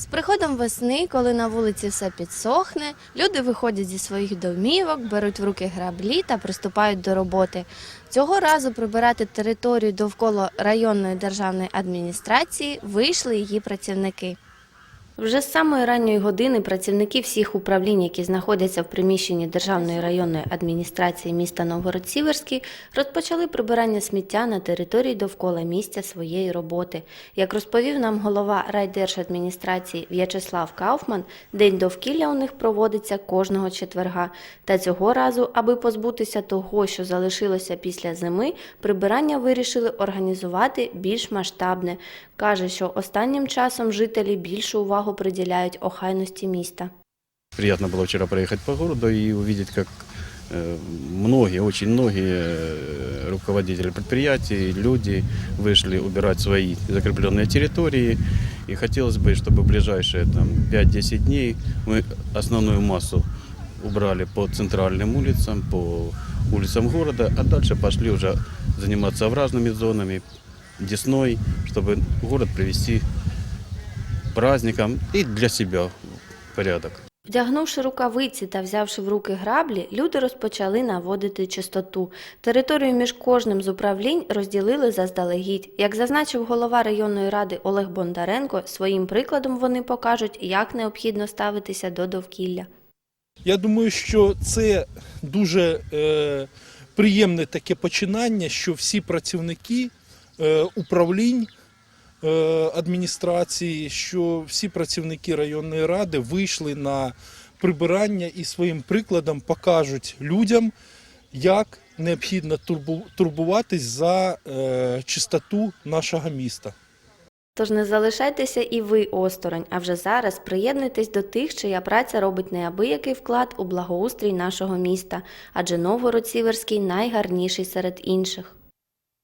З приходом весни, коли на вулиці все підсохне, люди виходять зі своїх домівок, беруть в руки граблі та приступають до роботи. Цього разу прибирати територію довкола районної державної адміністрації вийшли її працівники. Вже з самої ранньої години працівники всіх управлінь, які знаходяться в приміщенні Державної районної адміністрації міста Новгород-Сіверський, розпочали прибирання сміття на території довкола місця своєї роботи. Як розповів нам голова райдержадміністрації В'ячеслав Кауфман, день довкілля у них проводиться кожного четверга. Та цього разу, аби позбутися того, що залишилося після зими, прибирання вирішили організувати більш масштабне. Каже, що останнім часом жителі більшу увагу приділяють охайності міста. Приятно было вчера проехать по городу и увидеть, как э, многие, очень многие э, руководители предприятий, люди вышли убирать свои закрепленные территории. И хотелось бы, чтобы в ближайшие там, 5-10 дней мы основную массу убрали по центральным улицам, по улицам города, а дальше пошли уже заниматься овражными зонами, Десной, чтобы город привести к праздникам и для себя в порядок. Вдягнувши рукавиці та взявши в руки граблі, люди розпочали наводити чистоту. Територію між кожним з управлінь розділили заздалегідь. Як зазначив голова районної ради Олег Бондаренко, своїм прикладом вони покажуть, як необхідно ставитися до довкілля. Я думаю, що це дуже е, приємне таке починання, що всі працівники е, управлінь адміністрації, що всі працівники районної ради вийшли на прибирання і своїм прикладом покажуть людям, як необхідно турбуватись за е, чистоту нашого міста. Тож не залишайтеся і ви осторонь, а вже зараз приєднуйтесь до тих, чия праця робить неабиякий вклад у благоустрій нашого міста, адже Новгород Сіверський найгарніший серед інших.